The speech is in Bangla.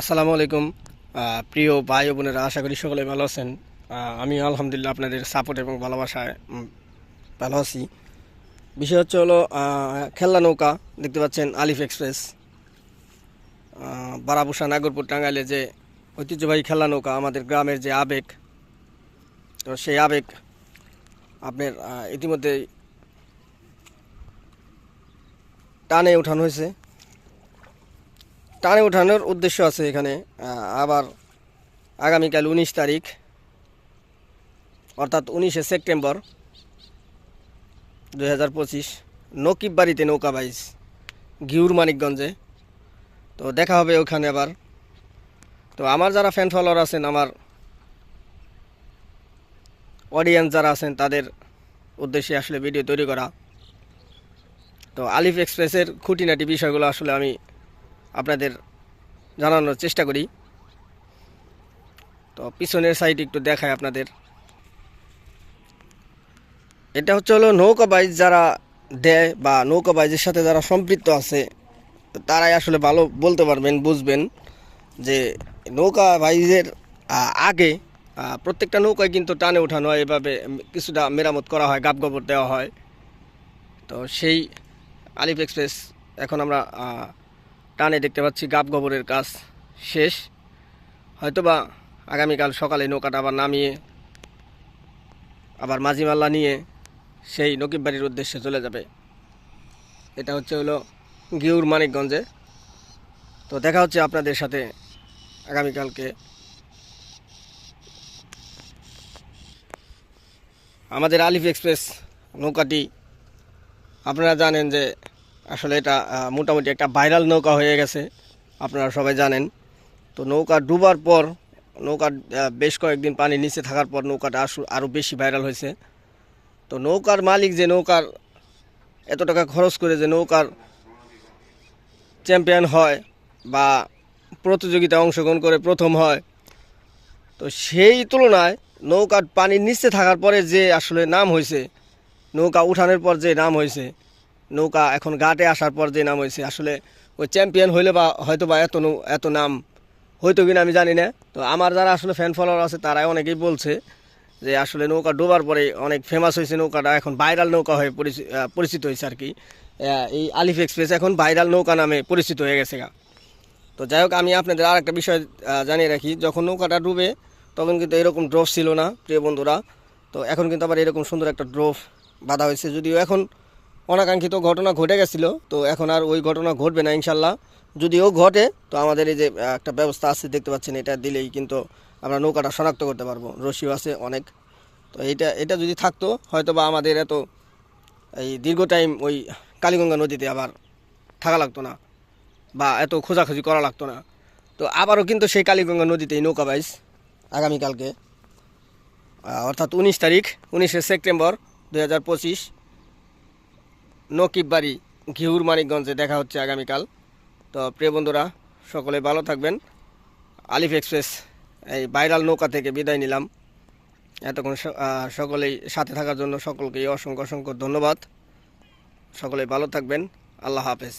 আসসালামু আলাইকুম। প্রিয় ভাই বোনেরা, আশা করি সকলে ভালো আছেন। আমি আলহামদুলিল্লাহ আপনাদের সাপোর্ট এবং ভালোবাসায় ভালো আছি। বিষয় হচ্ছে হলো খেলনা নৌকা, দেখতে পাচ্ছেন আলিফ এক্সপ্রেস। বারাবুসা, নাগরপুর, টাঙ্গাইলে যে ঐতিহ্যবাহী খেলনা নৌকা, আমাদের গ্রামের যে আবেগ, তো সেই আবেগ আপনার ইতিমধ্যে টানে উঠানো হয়েছে। টানে ওঠানোর উদ্দেশ্য আছে এখানে। আবার আগামীকাল উনিশ তারিখ, অর্থাৎ উনিশে সেপ্টেম্বর দুই হাজার পঁচিশ নকিব বাড়িতে নৌকা বাইজ, ঘিউর মানিকগঞ্জে। তো দেখা হবে ওখানে আবার। তো আমার যারা ফ্যান ফলোয়ার আছেন, আমার অডিয়েন্স যারা আছেন, তাদের উদ্দেশ্যে আসলে ভিডিও তৈরি করা। তো আলিফ এক্সপ্রেসের খুঁটিনাটি বিষয়গুলো আসলে আমি আপনাদের জানানোর চেষ্টা করি। তো পিছনের সাইড একটু দেখায় আপনাদের। এটা হচ্ছে হলো নৌকা বাইজ যারা দেয় বা নৌকা বাইজের সাথে যারা সম্পৃক্ত আছে, তারাই আসলে ভালো বলতে পারবেন, বুঝবেন যে নৌকা বাইজের আগে প্রত্যেকটা নৌকায় কিন্তু টানে ওঠানো হয়, এভাবে কিছুটা মেরামত করা হয় গাব গোবর দেওয়া হয়। তো সেই আলিফ এক্সপ্রেস এখন আমরা টানে দেখতে পাচ্ছি, গাব গোবরের কাজ শেষ। হয়তোবা আগামীকাল সকালে নৌকাটা আবার নামিয়ে, আবার মাঝিমাল্লা নিয়ে সেই নকিব বাড়ির উদ্দেশ্যে চলে যাবে। এটা হচ্ছে হলো গিউর মানিকগঞ্জে। তো দেখা হচ্ছে আপনাদের সাথে আগামীকালকে। আমাদের আলিফ এক্সপ্রেস নৌকাটি, আপনারা জানেন যে আসলে এটা মোটামুটি একটা ভাইরাল নৌকা হয়ে গেছে, আপনারা সবাই জানেন। তো নৌকা ডুবার পর নৌকা বেশ কয়েকদিন পানির নিচে থাকার পর নৌকাটা আরও বেশি ভাইরাল হয়েছে। তো নৌকার মালিক যে নৌকার এত টাকা খরচ করে যে নৌকার চ্যাম্পিয়ন হয় বা প্রতিযোগিতায় অংশগ্রহণ করে প্রথম হয়, তো সেই তুলনায় নৌকার পানির নিচে থাকার পরে যে আসলে নাম হয়েছে, নৌকা উঠানোর পর যে নাম হয়েছে নৌকা এখন ঘাটে আসার পর যে নাম হয়েছে, আসলে ওই চ্যাম্পিয়ন হইলে বা হয়তো বা এত এত নাম হয়তো কিনা আমি জানি না। তো আমার যারা আসলে ফ্যান ফলোয়ার আছে, তারাই অনেকেই বলছে যে আসলে নৌকা ডোবার পরে অনেক ফেমাস হয়েছে নৌকাটা, এখন ভাইরাল নৌকা হয়ে পরিচি- পরিচিত হয়েছে আর কি এই আলিফ এক্সপ্রেস এখন ভাইরাল নৌকা নামে পরিচিত হয়ে গেছে গা। তো যাই হোক, আমি আপনাদের আর একটা বিষয় জানিয়ে রাখি, যখন নৌকাটা ডুবে, তখন কিন্তু এরকম ড্রপ ছিল না, প্রিয় বন্ধুরা। তো এখন কিন্তু আবার এরকম সুন্দর একটা ড্রপ বাঁধা হয়েছে, যদিও এখন অনাকাঙ্ক্ষিত ঘটনা ঘটে গেছিল, তো এখন আর ওই ঘটনা ঘটবে না ইনশাল্লাহ। যদিও ঘটে, তো আমাদের এই যে একটা ব্যবস্থা আছে, দেখতে পাচ্ছেন, এটা দিলেই কিন্তু আমরা নৌকাটা শনাক্ত করতে পারব। রশিও আছে অনেক। তো এটা এটা যদি থাকতো হয়তো বা আমাদের এত এই দীর্ঘ টাইম ওই কালীগঙ্গা নদীতে আবার থাকা লাগতো না, বা এত খোঁজাখুঁজি করা লাগতো না। তো আবারও কিন্তু সেই কালীগঙ্গা নদীতেই নৌকা বাইস আগামীকালকে। অর্থাৎ উনিশ তারিখ, উনিশে সেপ্টেম্বর দু হাজার পঁচিশ। নকিব বাড়ি ঘিউর মানিকগঞ্জে দেখা হচ্ছে আগামীকাল। তো প্রিয় বন্ধুরা, সকলে ভালো থাকবেন। আলিফ এক্সপ্রেস, এই ভাইরাল নৌকা থেকে বিদায় নিলাম। এতক্ষণ সকলেই সাথে থাকার জন্য সকলকেই অসংখ্য অসংখ্য ধন্যবাদ। সকলে ভালো থাকবেন। আল্লাহ হাফেজ।